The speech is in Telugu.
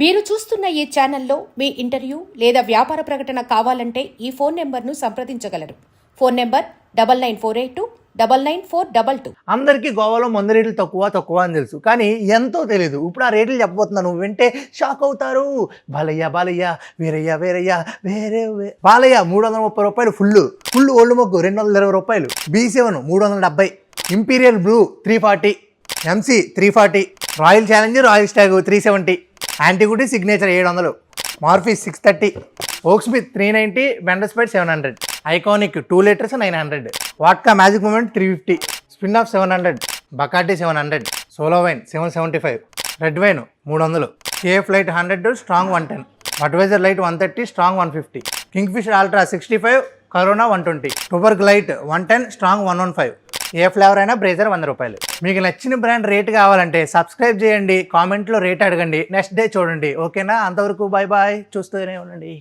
మీరు చూస్తున్న ఈ ఛానల్లో మీ ఇంటర్వ్యూ లేదా వ్యాపార ప్రకటన కావాలంటే ఈ ఫోన్ నెంబర్ను సంప్రదించగలరు. Phone number double nine four eight two double nine four double two. అందరికీ గోవాలో మందు రేట్లు తక్కువ తక్కువ అని తెలుసు. కానీ ఎంతో తెలియదు ఇప్పుడు ఆ రేట్లు చెప్పబోతున్నాను వింటే షాక్ అవుతారు. బాలయ్య బాలయ్య వీరయ్య వీరయ్య వేరే బాలయ్య మూడు వందల ముప్పై రూపాయలు ఫుల్ ఫుల్ ఓల్డ్ మొగ్గు రెండు వందల ఇరవై రూపాయలు. బీ సెవెన్ మూడు వందల డెబ్బై. Imperial Blue three forty. MC three forty. Royal Challenger Royal Stag three seventy. Antiquity signature ఏడు వందలు Murphy six thirty. Oaksmith three ninety బెండస్పైడ్ seven hundred. Iconic two litres nine hundred. Vodka magic moment three fifty. Spin off seven hundred. Bacardi seven hundred. Solo wine seven seventy five. Red wine మూడు వందలు KF light hundred strong one ten. Budweiser light one thirty strong one fifty. King Fisher ultra sixty five Corona one twenty. Tuborg light one ten strong one one five. ఏ ఫ్లేవర్ అయినా బ్రేజర్ వంద రూపాయలు. మీకు నచ్చిన బ్రాండ్ రేట్ కావాలంటే సబ్స్క్రైబ్ చేయండి కామెంట్లో రేట్ అడగండి నెక్స్ట్ డే చూడండి. ఓకేనా? అంతవరకు బాయ్ బాయ్ చూస్తూనే ఉండండి.